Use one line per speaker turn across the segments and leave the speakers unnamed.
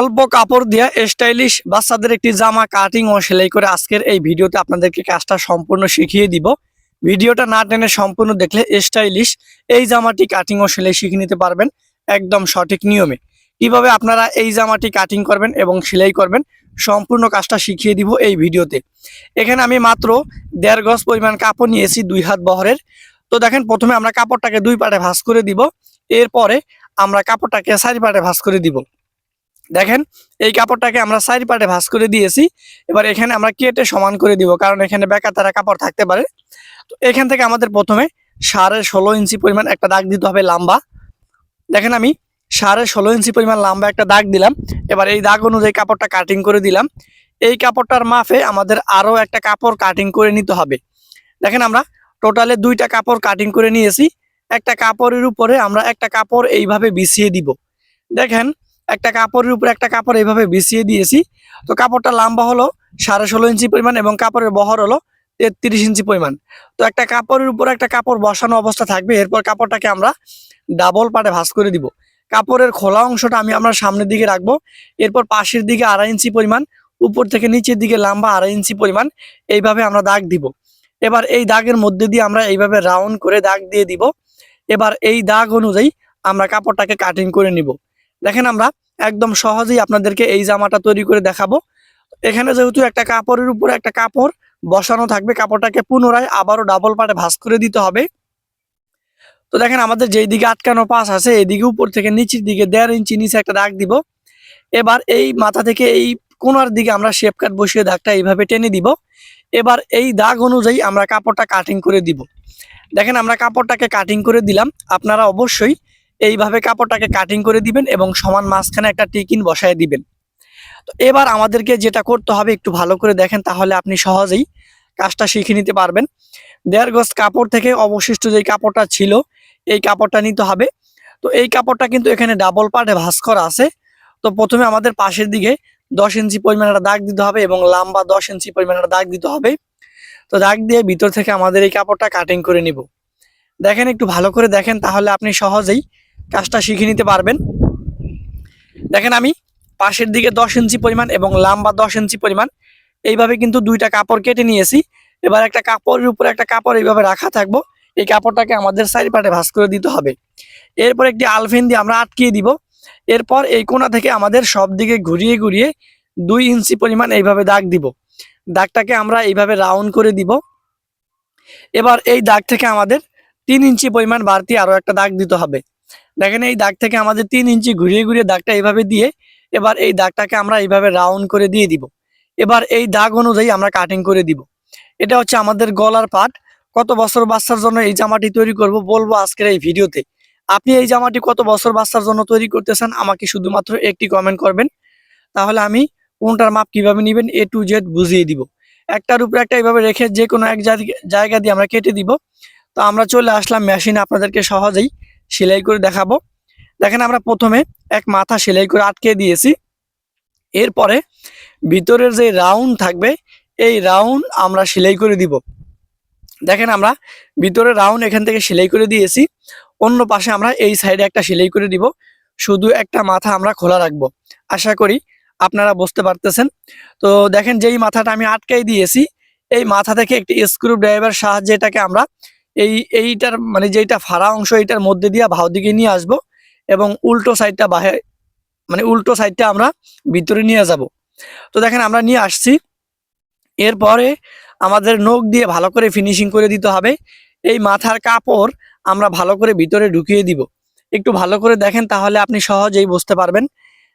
অল্প কাপড় দিয়ে স্টাইলিশ বাচ্চাদের একটি জামা কাটিং ও সেলাই করে আজকের এই ভিডিওতে আপনাদেরকে কাজটা সম্পূর্ণ শিখিয়ে দিব। ভিডিওটা না টেনে সম্পূর্ণ দেখলে স্টাইলিশ এই জামাটি কাটিং ও সেলাই শিখে নিতে পারবেন একদম সঠিক নিয়মে। কীভাবে আপনারা এই জামাটি কাটিং করবেন এবং সেলাই করবেন সম্পূর্ণ কাজটা শিখিয়ে দিব এই ভিডিওতে। এখানে আমি মাত্র দেড় গজ পরিমাণ কাপড় নিয়েছি দুই হাত বহরের। তো দেখেন, প্রথমে আমরা কাপড়টাকে দুই পাটে ভাঁজ করে দিব, এরপরে আমরা কাপড়টাকে চারি পাটে ভাঁজ করে দিব। দেখেন, এই কাপড়টাকে আমরা চারি পাটে ভাঁজ করে দিয়েছি। এবার এখানে আমরা কেটে সমান করে দিব, কারণ এখানে বেকার তারা কাপড় থাকতে পারে। তো এখান থেকে আমাদের প্রথমে সাড়ে ষোলো ইঞ্চি পরিমাণ একটা দাগ দিতে হবে লম্বা। দেখেন আমি সাড়ে ষোলো ইঞ্চি পরিমাণ লম্বা একটা দাগ দিলাম। এবার এই দাগ অনুযায়ী কাপড়টা কাটিং করে দিলাম। এই কাপড়টার মাফে আমাদের আরও একটা কাপড় কাটিং করে নিতে হবে। দেখেন আমরা টোটালে দুইটা কাপড় কাটিং করে নিয়েছি। একটা কাপড়ের উপরে আমরা একটা কাপড় এইভাবে বিছিয়ে দিব। দেখেন একটা কাপড়ের উপরে একটা কাপড় এইভাবে বিছিয়ে দিয়েছি। তো কাপড়টা লম্বা হলো, সাড়ে ষোলো ইঞ্চি পরিমাণ এবং কাপড়ের বহর হলো তেত্রিশ ইঞ্চি পরিমাণ। তো একটা কাপড়ের উপর একটা কাপড় বসানো অবস্থা থাকবে, এরপর কাপড়টাকে আমরা ডাবল পাটে ভাঁজ করে দিব। কাপড়ের খোলা অংশটা আমি আমরা সামনের দিকে রাখব, এরপর পাশের দিকে আড়াই ইঞ্চি পরিমাণ, উপর থেকে নিচের দিকে লম্বা আড়াই ইঞ্চি পরিমাণ এইভাবে আমরা দাগ দিব। এবার এই দাগের মধ্যে দিয়ে আমরা এইভাবে রাউন্ড করে দাগ দিয়ে দিব। এবার এই দাগ অনুযায়ী আমরা কাপড়টাকে কাটিং করে নিব। দেখেন আমরা একদম সহজেই আপনাদেরকে এই জামাটা তৈরি করে দেখাবো। এখানে যেহেতু একটা কাপড়ের উপরে একটা কাপড় বসানো থাকবে, কাপড়টাকে পুনরায় আবারও ডাবল পাটে ভাঁজ করে দিতে হবে। তো দেখেন আমাদের যেই দিকে আটকানো পাশ আছে এদিকে উপর থেকে নিচের দিকে দেড় ইঞ্চি নিচে একটা দাগ দিব। এবার এই মাথা থেকে এই কোনার দিকে আমরা শেপ কাট বসিয়ে দাগটা এইভাবে টেনে দিব। এবার এই দাগ অনুযায়ী আমরা কাপড়টা কাটিং করে দিব। দেখেন আমরা কাপড়টাকে কাটিং করে দিলাম। আপনারা অবশ্যই এইভাবে কাপড়টাকে কাটিং করে দিবেন এবং সমান মাঝখানে একটা টিকিন বসায় দিবেন। তো এবার আমাদেরকে যেটা করতে হবে একটু ভালো করে দেখেন, তাহলে আপনি সহজেই কাজটা শিখে নিতে পারবেন। দেড় গজ কাপড় থেকে অবশিষ্ট যে কাপড়টা ছিল, এই কাপড়টা নিতে হবে। তো এই কাপড়টা কিন্তু এখানে ডাবল পার্টে ভাঁজ করা আছে। তো প্রথমে আমাদের পাশের দিকে দশ ইঞ্চি পরিমাণ একটা দাগ দিতে হবে এবং লম্বা দশ ইঞ্চি পরিমাণ একটা দাগ দিতে হবে। তো দাগ দিয়ে ভিতর থেকে আমাদের এই কাপড়টা কাটিং করে নিব। দেখেন একটু ভালো করে দেখেন, তাহলে আপনি সহজেই কাজটা শিখে নিতে পারবেন। দেখেন আমি পাশের দিকে দশ ইঞ্চি পরিমাণ এবং লম্বা দশ ইঞ্চি পরিমাণ। এইভাবে কিন্তু দুইটা কাপড় কেটে নিয়েছি। এবার একটা কাপড়ের উপরে একটা কাপড় এইভাবে রাখা থাকব। এই কাপড়টাকে আমাদের সাইড পাটে ভাঁজ করে দিতে হবে। এরপর একটি আলফিন দিয়ে আমরা আটকিয়ে দিব। এরপর এই কোণা থেকে আমাদের সব দিকে ঘুরিয়ে ঘুরিয়ে দুই ইঞ্চি পরিমাণ এইভাবে দাগ দিব। দাগটাকে আমরা এইভাবে রাউন্ড করে দিব। এবার এই দাগ থেকে আমাদের তিন ইঞ্চি পরিমাণ বাড়তি আরও একটা দাগ দিতে হবে। দেখেন এই দাগ থেকে আমাদের তিন ইঞ্চি ঘুরিয়ে ঘুরিয়ে দাগটা এইভাবে দিয়ে এবার এই দাগটাকে আমরা এইভাবে রাউন্ড করে দিয়ে দিব। এবার এই দাগ অনুযায়ী আমরা কাটিং করে দিব। এটা হচ্ছে আমাদের গলার পাট। কত বছর বাচ্চার জন্য এই জামাটি তৈরি করব বলব আজকের এই ভিডিওতে। আপনি এই জামাটি কত বছর বাচ্চার জন্য তৈরি করতেছেন আমাকে শুধুমাত্র একটি কমেন্ট করবেন। তাহলে আমি কোনটার মাপ কীভাবে নেবেন এ টু জেড বুঝিয়ে দিব। একটার উপরে একটা এইভাবে রেখে যে কোনো এক জায়গা- দিয়ে আমরা কেটে দিব। তো আমরা চলে আসলাম মেশিনে আপনাদেরকে সহজেই সেলাই করে দেখাবো। দেখেন আমরা প্রথমে এক মাথা সেলাই করে আটকে দিয়েছি। এরপরে ভিতরের যে রাউন্ড থাকবে, এই রাউন্ড আমরা সেলাই করে দিব। দেখেন আমরা ভিতরে রাউন্ড এখান থেকে সেলাই করে দিয়েছি। অন্য পাশে আমরা এই সাইডে একটা সেলাই করে দিব। শুধু একটা মাথা আমরা খোলা রাখব। আশা করি আপনারা বুঝতে পারতেছেন। তো দেখেন যেই মাথাটা আমি আটকাই দিয়েছি, এই মাথা থেকে একটি স্ক্রু ড্রাইভার সাহায্যে এটাকে আমরা এই, এইটার মানে যেটা ফাড়া অংশ এইটার মধ্যে দিয়ে ভাও দিকে নিয়ে আসব এবং উল্টো সাইডটা বাহে মানে উল্টো সাইডটা আমরা ভিতরে নিয়ে যাব। তো দেখেন আমরা নিয়ে আসছি। এরপরে আমাদের নখ দিয়ে ভালো করে ফিনিশিং করে দিতে হবে। এই মাথার কাপড় আমরা ভালো করে ভিতরে ঢুকিয়ে দিব। একটু ভালো করে দেখেন তাহলে আপনি সহজেই বুঝতে পারবেন।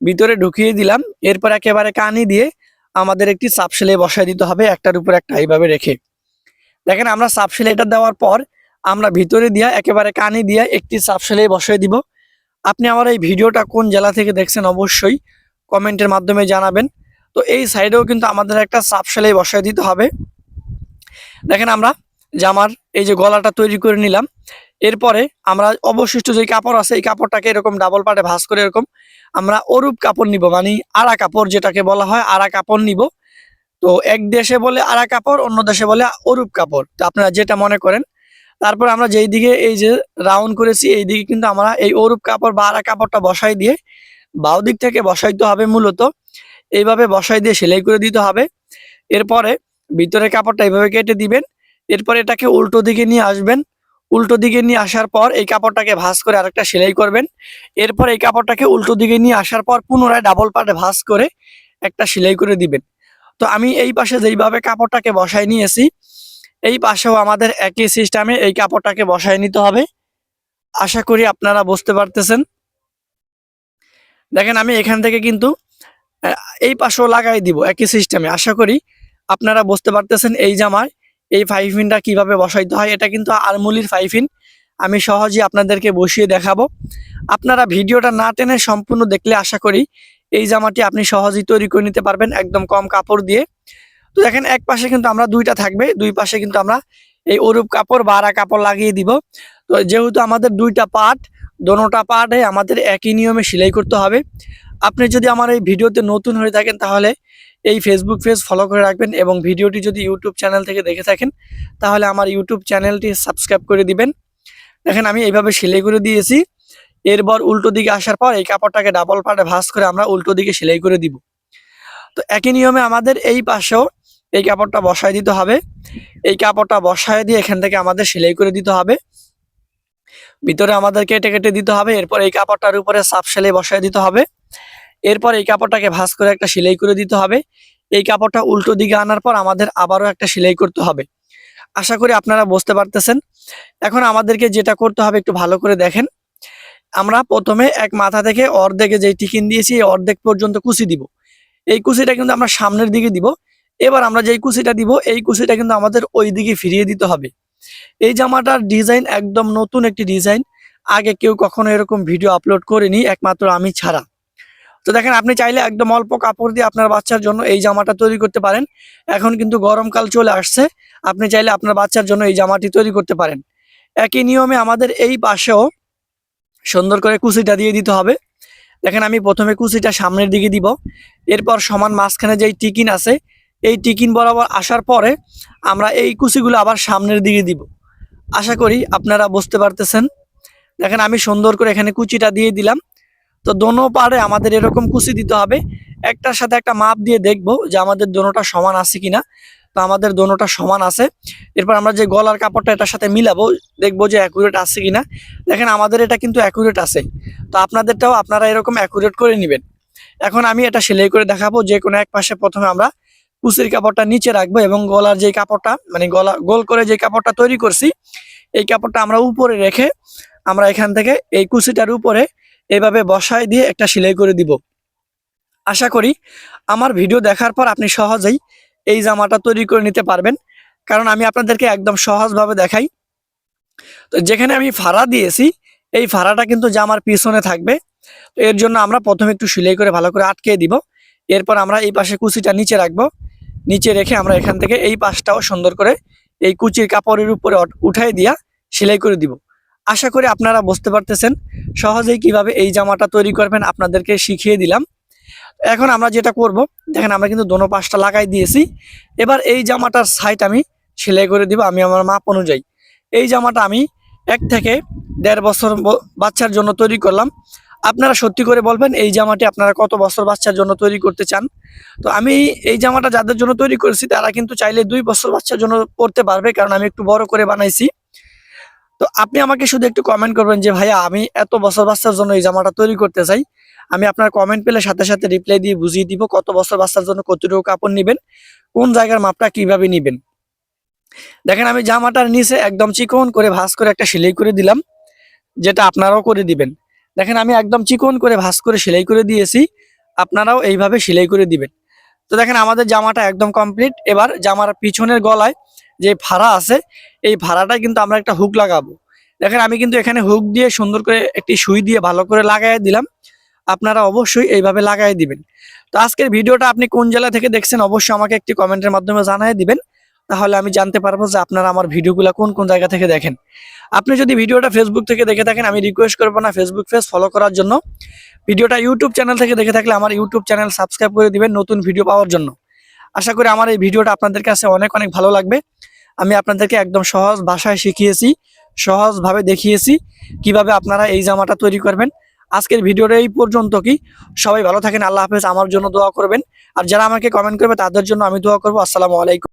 ভিতরে ঢুকিয়ে দিলাম। এরপর একেবারে কানি দিয়ে আমাদের একটি চাপ সেলাই বসায় দিতে হবে, একটার উপর একটা এইভাবে রেখে। দেখেন আমরা চাপ সেলাইটা দেওয়ার পর আমরা ভিতরে দিয়া একেবারে কানে দিয়া একটি চাপ সেলাই বসায় দিব। আপনি আমার এই ভিডিওটা কোন জেলা থেকে দেখছেন অবশ্যই কমেন্টের মাধ্যমে জানাবেন। তো এই সাইডেও কিন্তু আমাদের একটা চাপ সেলাই বসায় দিতে হবে। দেখেন আমরা জামার এই যে গলাটা তৈরি করে নিলাম। এরপরে আমরা অবশিষ্ট যে কাপড় আছে, এই কাপড়টাকে এরকম ডাবল পাটে ভাঁজ করে এরকম আমরা অরূপ কাপড় নিব মানে আড়া কাপড় যেটাকে বলা হয়, আড়া কাপড় নিব। তো এক দেশে বলে আড়া কাপড়, অন্য দেশে বলে অরূপ কাপড়। তো আপনারা যেটা মনে করেন, তারপর আমরা যেই দিকে এই যে রাউন্ড করেছি, এই দিকে কিন্তু আমরা এই অরূপ কাপড় বা আড়া কাপড়টা বসাই দিয়ে বাউ দিক থেকে বসাইতে হবে মূলত। এইভাবে বসাই দিয়ে সেলাই করে দিতে হবে। এরপরে ভিতরে কাপড়টা এইভাবে কেটে দিবেন। এরপর এটাকে উল্টো দিকে নিয়ে আসবেন। উল্টো দিকে নিয়ে আসার পর এই কাপড়টাকে ভাঁজ করে আরেকটা সেলাই করবেন। এরপর এই কাপড়টাকে উল্টো দিকে নিয়ে আসার পর পুনরায় ডাবল পার্টে ভাঁজ করে একটা সেলাই করে দিবেন। তো আমি এই পাশে যেইভাবে কাপড়টাকে বসায় নিয়েছি, এই পাশেও আমাদের একই সিস্টেমে এই কাপড়টাকে বসায় নিতে হবে। আশা করি আপনারা বুঝতে পারতেছেন। দেখেন, আমি এখান থেকে কিন্তু এই পাশেও লাগাই দিব একই সিস্টেমে আশা করি আপনারা বুঝতে পারতেছেন এই জামায় এই ফাইফিনটা কীভাবে বসাইতে হয়। এটা কিন্তু আরমুলির ফাইফিন আমি সহজেই আপনাদেরকে বসিয়ে দেখাবো। আপনারা ভিডিওটা না টেনে সম্পূর্ণ দেখলে আশা করি এই জামাটি আপনি সহজেই তৈরি করে নিতে পারবেন একদম কম কাপড় দিয়ে। তো দেখেন, এক পাশে কিন্তু আমরা দুইটা থাকবে, দুই পাশে কিন্তু আমরা এই অরূপ কাপড় বাড়া কাপড় লাগিয়ে দিব। তো যেহেতু আমাদের দুইটা পার্ট, দোনোটা পার্টে আমাদের একই নিয়মে সেলাই করতে হবে। আপনি যদি আমার এই ভিডিওতে নতুন হয়ে থাকেন, তাহলে এই ফেসবুক পেজ ফলো করে রাখবেন এবং ভিডিওটি যদি ইউটিউব চ্যানেল থেকে দেখে থাকেন, তাহলে আমার ইউটিউব চ্যানেলটি সাবস্ক্রাইব করে দিবেন। দেখেন, আমি এইভাবে সেলাই করে দিয়েছি। এরপর উল্টো দিকে আসার পর এই কাপড়টাকে ডাবল পার্টে ভাঁজ করে আমরা উল্টো দিকে সেলাই করে দিব। তো একই নিয়মে আমাদের এই পাশেও এই কাপড়টা বসায় দিতে হবে। এই কাপড়টা বসায় দিয়ে এখান থেকে আমাদের সেলাই করে দিতে হবে। ভিতরে আমাদের কেটে কেটে দিতে হবে। এরপর এই কাপড়টার উপরে সাপ সেলাই বসায় দিতে হবে। এরপর এই কাপড়টাকে ভাঁজ করে একটা সেলাই করে দিতে হবে। এই কাপড়টা উল্টো দিকে আনার পর আমাদের আবারও একটা সেলাই করতে হবে। আশা করি আপনারা বুঝতে পারতেছেন। এখন আমাদেরকে যেটা করতে হবে একটু ভালো করে দেখেন। আমরা প্রথমে এক মাথা থেকে অর্ধেকে যে টিকিন দিয়েছি, এই অর্ধেক পর্যন্ত কুচি দিব। এই কুচিটা কিন্তু আমরা সামনের দিকে দিব। এবার আমরা যেই কুচিটা দিব, এই কুচিটা কিন্তু আমাদের ওই দিকে ফিরিয়ে দিতে হবে। এই জামাটার ডিজাইন একদম নতুন একটি ডিজাইন। আগে কেউ কখনো এরকম ভিডিও আপলোড করেনি, একমাত্র আমি ছাড়া। তো দেখেন, আপনি চাইলে একদম অল্প কাপড় দিয়ে আপনার বাচ্চার জন্য এই জামাটা তৈরি করতে পারেন। এখন কিন্তু গরমকাল চলে আসছে। আপনি চাইলে আপনার বাচ্চার জন্য এই জামাটি তৈরি করতে পারেন। একই নিয়মে আমাদের এই পাশেও সুন্দর করে কুচিটা দিয়ে দিতে হবে। দেখেন আমি প্রথমে কুচিটা সামনের দিকে দিব। এরপর সমান মাঝখানে যেই টিকিন আছে, এই টিকিন বরাবর আসার পরে আমরা এই কুচিগুলো আবার সামনের দিকে দিব। আশা করি আপনারা বুঝতে পারতেছেন। দেখেন আমি সুন্দর করে এখানে কুচিটা দিয়ে দিলাম। তো দোনো পারে আমাদের এরকম কুচি দিতে হবে। একটার সাথে একটা মাপ দিয়ে দেখব যে আমাদের দোনোটা সমান আছে কিনা। তো আমাদের দোনোটা সমান আছে। এরপর আমরা যে গলার কাপড়টা এটার সাথে মিলাবো, দেখব যে অ্যাকুরেট আছে কিনা। দেখেন, আমাদের এটা কিন্তু অ্যাকুরেট আছে। তো আপনাদেরটাও আপনারা এরকম অ্যাকুরেট করে নেবেন। এখন আমি এটা সেলাই করে দেখাবো, যে কোনো এক পাশে প্রথমে আমরা কুচির কাপড়টা নিচে রাখব এবং গলার যে কাপড়টা মানে গলা, গোল করে যে কাপড়টা তৈরি করছি, এই কাপড়টা আমরা উপরে রেখে আমরা এখান থেকে এই কুচিটার উপরে এভাবে বসায় দিয়ে একটা সেলাই করে দিব। আশা করি আমার ভিডিও দেখার পর আপনি সহজেই এই জামাটা তৈরি করে নিতে পারবেন। কারণ আমি আপনাদেরকে একদম সহজভাবে দেখাই। তো যেখানে আমি ফাড়া দিয়েছি, এই ফাড়াটা কিন্তু জামার পিছনে থাকবে। তো এর জন্য আমরা প্রথমে একটু সেলাই করে ভালো করে আটকে দিব। এরপর আমরা এই পাশে কুচিটা নিচে রাখব। নিচে রেখে আমরা এখান থেকে এই পাশটাও সুন্দর করে এই কুচির কাপড়ের উপরে উঠাই দিয়া সেলাই করে দিব। আশা করি আপনারা বুঝতে পারতেছেন। সহজেই কীভাবে এই জামাটা তৈরি করবেন আপনাদেরকে শিখিয়ে দিলাম। এখন আমরা যেটা করব, দেখেন আমরা কিন্তু দোনো পাশটা লাগাই দিয়েছি। এবার এই জামাটার সাইড আমি সেলাই করে দিব আমি আমার মাপ অনুযায়ী। এই জামাটা আমি এক থেকে দেড় বছর বাচ্চার জন্য তৈরি করলাম। আপনারা সত্যি করে বলবেন, এই জামাটি আপনারা কত বছর বাচ্চার জন্য তৈরি করতে চান? তো আমি এই জামাটা যাদের জন্য তৈরি করেছি, তারা কিন্তু চাইলে দুই বছর বাচ্চার জন্য পড়তে পারবে, কারণ আমি একটু বড় করে বানাইছি। তো আপনি আমাকে শুধু একটু কমেন্ট করবেন যে, ভাইয়া, আমি এত বছর বাচ্চার জন্য এই জামাটা তৈরি করতে চাই। আমি আপনার কমেন্ট পেলে সাথে সাথে রিপ্লাই দিয়ে বুঝিয়ে দিব কত বছর বাচ্চার জন্য কতটুকু কাপড় নেবেন, কোন জায়গার মাপটা কীভাবে নেবেন। দেখেন, আমি জামাটার নিচে একদম চিকন করে ভাঁজ করে একটা সেলাই করে দিলাম, যেটা আপনারাও করে দিবেন। দেখেন, আমি একদম চিকন করে ভাঁজ করে সেলাই করে দিয়েছি, আপনারাও এইভাবে সেলাই করে দিবেন। তো দেখেন, আমাদের জামাটা একদম কমপ্লিট এবার জামার পিছনের গলায় যে ভাড়া আছে, এই ফাড়াটা কিন্তু আমরা একটা হুক লাগাবো। দেখেন, আমি কিন্তু এখানে হুক দিয়ে সুন্দর করে একটি সুই দিয়ে ভালো করে লাগাই দিলাম। আপনারা অবশ্যই এইভাবে লাগাই দিবেন। তো আজকের ভিডিওটা আপনি কোন জেলা থেকে দেখছেন অবশ্যই আমাকে একটি কমেন্টের মাধ্যমে জানাই দিবেন। তাহলে আমি জানতে পারব যে আপনারা আমার ভিডিওগুলো কোন কোন জায়গা থেকে দেখেন। আপনি যদি ভিডিওটা ফেসবুক থেকে দেখে থাকেন, আমি রিকোয়েস্ট করব না ফেসবুক পেজ ফলো করার জন্য। ভিডিওটা ইউটিউব চ্যানেল থেকে দেখে থাকলে আমার ইউটিউব চ্যানেল সাবস্ক্রাইব করে দিবেন নতুন ভিডিও পাওয়ার জন্য। আশা করি আমার এই ভিডিওটা আপনাদের কাছে অনেক অনেক ভালো লাগবে। আমি আপনাদেরকে একদম সহজ ভাষায় শিখিয়েছি, সহজভাবে দেখিয়েছি কীভাবে আপনারা এই জামাটা তৈরি করবেন। আজকের ভিডিওটা এই পর্যন্ত কি। সবাই ভালো থাকেন, আল্লাহ হাফেজ। আমার জন্য দোয়া করবেন। আর যারা আমাকে কমেন্ট করবে, তাদের জন্য আমি দোয়া করব। আসসালামু আলাইকুম।